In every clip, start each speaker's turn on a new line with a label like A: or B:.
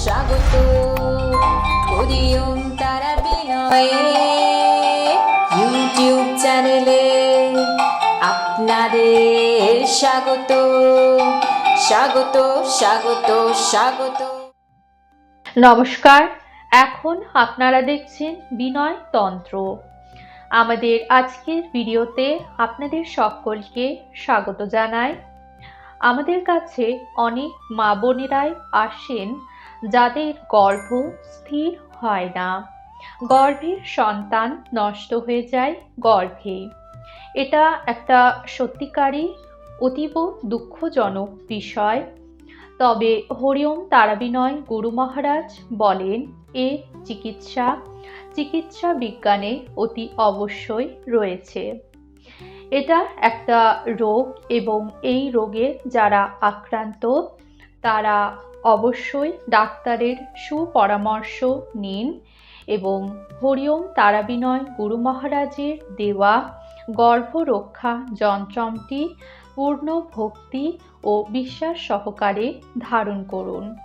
A: স্বাগত। হরিওম তারা বিনয়ে। ইউটিউব চ্যানেলে আপনাদের স্বাগত। স্বাগত স্বাগত স্বাগত।
B: নমস্কার, এখন আপনারা দেখছেন বিনয় তন্ত্র। আমাদের আজকের ভিডিওতে আপনাদের সকলকে স্বাগত জানাই। আমাদের কাছে অনেক মা বোনেরাই আসেন যাদের গর্ভ স্থির হয় না। গর্ভের সন্তান নষ্ট হয়ে যায় গর্ভে। এটা একটা সত্যিকারই অতীব দুঃখজনক বিষয়। তবে হরিওম তারাবিনয় গুরু মহারাজ বলেন এর চিকিৎসা চিকিৎসা বিজ্ঞানে অতি অবশ্যই রয়েছে। এটা একটা রোগ এবং এই রোগে যারা আক্রান্ত, তারা অবশ্যই ডাক্তারের সুপরামর্শ নিন এবং হরিওম তারাবিনয় গুরু মহারাজের দেওয়া গর্ভরক্ষা যন্ত্রমটি পূর্ণ ভক্তি ও বিশ্বাস সহকারে ধারণ করুন।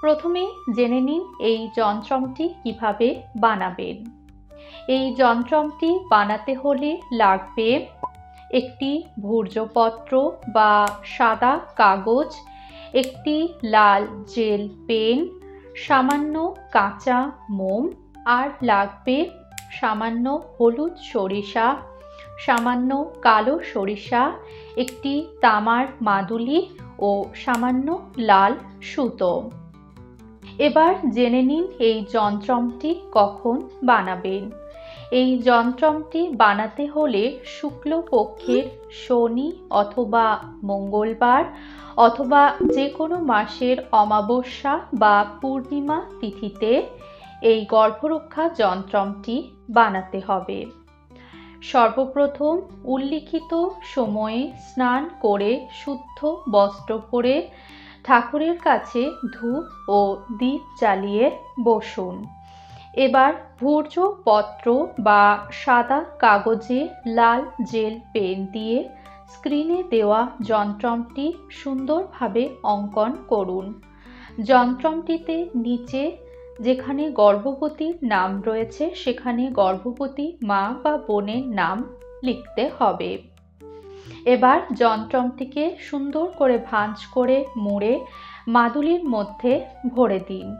B: প্রথমে জেনে নিন এই যন্ত্রমটি কীভাবে বানাবেন। এই যন্ত্রমটি বানাতে হলে লাগবে একটি ভূর্জপত্র বা সাদা কাগজ একটি লাল জেল পেন, সামান্য কাঁচা মোম, আর লাগবে সামান্য হলুদ সরিষা, সামান্য কালো সরিষা, একটি তামার মাদুলি ও সামান্য লাল সুতো। এবার জেনে নিন এই যন্ত্রটি কখন বানাবেন। এই যন্ত্রটি বানাতে হলে শুক্লপক্ষের শনি অথবা মঙ্গলবার অথবা যে কোনো মাসের অমাবস্যা বা পূর্ণিমা তিথিতে এই গর্ভরক্ষা যন্ত্রটি বানাতে হবে। সর্বপ্রথম উল্লিখিত সময়ে স্নান করে শুদ্ধ বস্ত্র পরে ঠাকুরের কাছে ধূপ ও দীপ জ্বালিয়ে বসুন। এবার ভূর্য পত্র বা সাদা কাগজে লাল জেল পেন দিয়ে স্ক্রিনে দেওয়া যন্ত্রমটি সুন্দরভাবে অঙ্কন করুন। যন্ত্রমটিতে নিচে যেখানে গর্ভবতীর নাম রয়েছে, সেখানে গর্ভবতী মা বা বোনের নাম লিখতে হবে। এবার যন্ত্রমটিকে সুন্দর করে ভাঁজ করে মুড়ে মাদুলির মধ্যে ভরে দিন।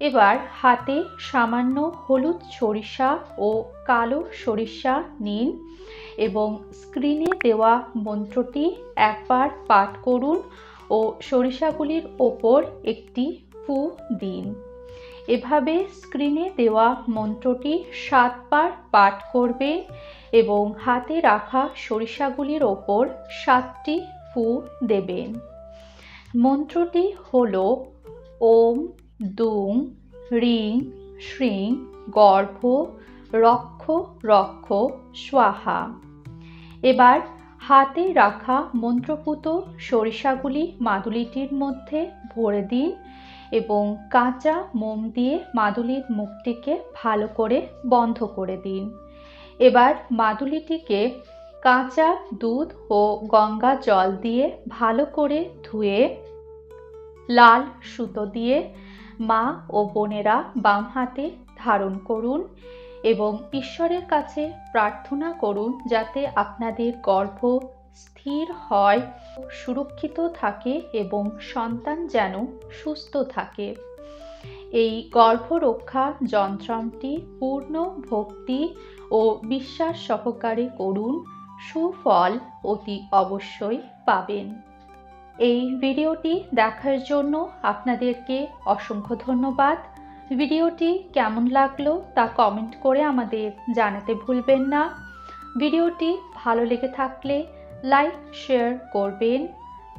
B: এবার হাতে সামান্য হলুদ সরিষা ও কালো সরিষা নিন এবং স্ক্রিনে দেওয়া মন্ত্রটি একবার পাঠ করুন ও সরিষাগুলির ওপর একটি ফু দিন। এভাবে স্ক্রিনে দেওয়া মন্ত্রটি সাতবার পাঠ করবে এবং হাতে রাখা সরিষাগুলির ওপর সাতটি ফু দেবেন। মন্ত্রটি হল ওম দুং রিং শ্রিং, গর্ভ, রক্ষ রক্ষ, স্বাহা। এবার হাতে রাখা মন্ত্রপুত সরিষাগুলি মাদুলিটির মধ্যে ভরে দিন এবং কাঁচা মোম দিয়ে মাদুলির মুখটিকে ভালো করে বন্ধ করে দিন। এবার মাদুলিটিকে কাঁচা দুধ ও গঙ্গা জল দিয়ে ভালো করে ধুয়ে, লাল সুতো দিয়ে মা ও বোনেরা বাম হাতে ধারণ করুন এবং ঈশ্বরের কাছে প্রার্থনা করুন যাতে আপনাদের গর্ভ স্থির হয়, সুরক্ষিত থাকে এবং সন্তান যেন সুস্থ থাকে। এই গর্ভরক্ষা যন্ত্রটি পূর্ণ ভক্তি ও বিশ্বাস সহকারে করুন, সুফল অতি অবশ্যই পাবেন। এই ভিডিওটি দেখার জন্য আপনাদেরকে অসংখ্য ধন্যবাদ। ভিডিওটি কেমন লাগল তা কমেন্ট করে আমাদের জানাতে ভুলবেন না। ভিডিওটি ভালো লেগে থাকলে লাইক, শেয়ার করবেন।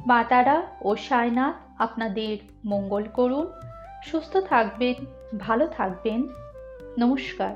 B: মাতারা ও সায়নাথ আপনাদের মঙ্গল করুন। সুস্থ থাকবেন, ভালো থাকবেন। নমস্কার।